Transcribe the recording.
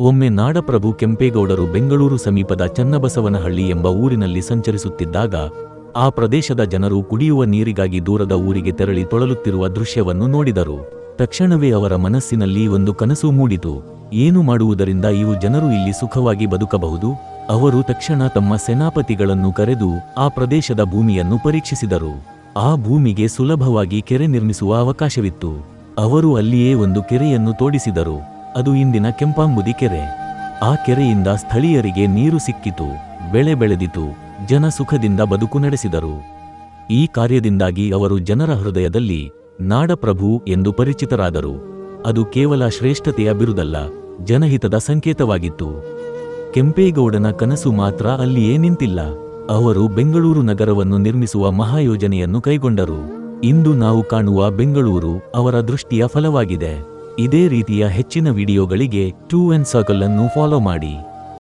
ಒಮ್ಮೆ ನಾಡಪ್ರಭು ಕೆಂಪೇಗೌಡರು ಬೆಂಗಳೂರು ಸಮೀಪದ ಚನ್ನಬಸವನಹಳ್ಳಿ ಎಂಬ ಊರಿನಲ್ಲಿ ಸಂಚರಿಸುತ್ತಿದ್ದಾಗ, ಆ ಪ್ರದೇಶದ ಜನರು ಕುಡಿಯುವ ನೀರಿಗಾಗಿ ದೂರದ ಊರಿಗೆ ತೆರಳಿ ತೊಳಲುತ್ತಿರುವ ದೃಶ್ಯವನ್ನು ನೋಡಿದರು. ತಕ್ಷಣವೇ ಅವರ ಮನಸ್ಸಿನಲ್ಲಿ ಒಂದು ಕನಸು ಮೂಡಿತು. ಏನು ಮಾಡುವುದರಿಂದ ಇವು ಜನರು ಇಲ್ಲಿ ಸುಖವಾಗಿ ಬದುಕಬಹುದು? ಅವರು ತಕ್ಷಣ ತಮ್ಮ ಸೇನಾಪತಿಗಳನ್ನು ಕರೆದು ಆ ಪ್ರದೇಶದ ಭೂಮಿಯನ್ನು ಪರೀಕ್ಷಿಸಿದರು. ಆ ಭೂಮಿಗೆ ಸುಲಭವಾಗಿ ಕೆರೆ ನಿರ್ಮಿಸುವ ಅವಕಾಶವಿತ್ತು. ಅವರು ಅಲ್ಲಿಯೇ ಒಂದು ಕೆರೆಯನ್ನು ತೋಡಿಸಿದರು. ಅದು ಇಂದಿನ ಕೆಂಪಾಂಬುದಿ ಕೆರೆ. ಆ ಕೆರೆಯಿಂದ ಸ್ಥಳೀಯರಿಗೆ ನೀರು ಸಿಕ್ಕಿತು, ಬೆಳೆ ಬೆಳೆದಿತು, ಜನ ಸುಖದಿಂದ ಬದುಕು ನಡೆಸಿದರು. ಈ ಕಾರ್ಯದಿಂದಾಗಿ ಅವರು ಜನರ ಹೃದಯದಲ್ಲಿ ನಾಡಪ್ರಭು ಎಂದು ಪರಿಚಿತರಾದರು. ಅದು ಕೇವಲ ಶ್ರೇಷ್ಠತೆಯ ಬಿರುದಲ್ಲ, ಜನಹಿತದ ಸಂಕೇತವಾಗಿತ್ತು. ಕೆಂಪೇಗೌಡನ ಕನಸು ಮಾತ್ರ ಅಲ್ಲಿಯೇ ನಿಂತಿಲ್ಲ. ಅವರು ಬೆಂಗಳೂರು ನಗರವನ್ನು ನಿರ್ಮಿಸುವ ಮಹಾಯೋಜನೆಯನ್ನು ಕೈಗೊಂಡರು. ಇಂದು ನಾವು ಕಾಣುವ ಬೆಂಗಳೂರು ಅವರ ದೃಷ್ಟಿಯ ಫಲವಾಗಿದೆ. ಇದೇ ರೀತಿಯ ಹೆಚ್ಚಿನ ವಿಡಿಯೋಗಳಿಗೆ ಟೂ ಎನ್ ಸರ್ಕಲ್ ಅನ್ನು ಫಾಲೋ ಮಾಡಿ.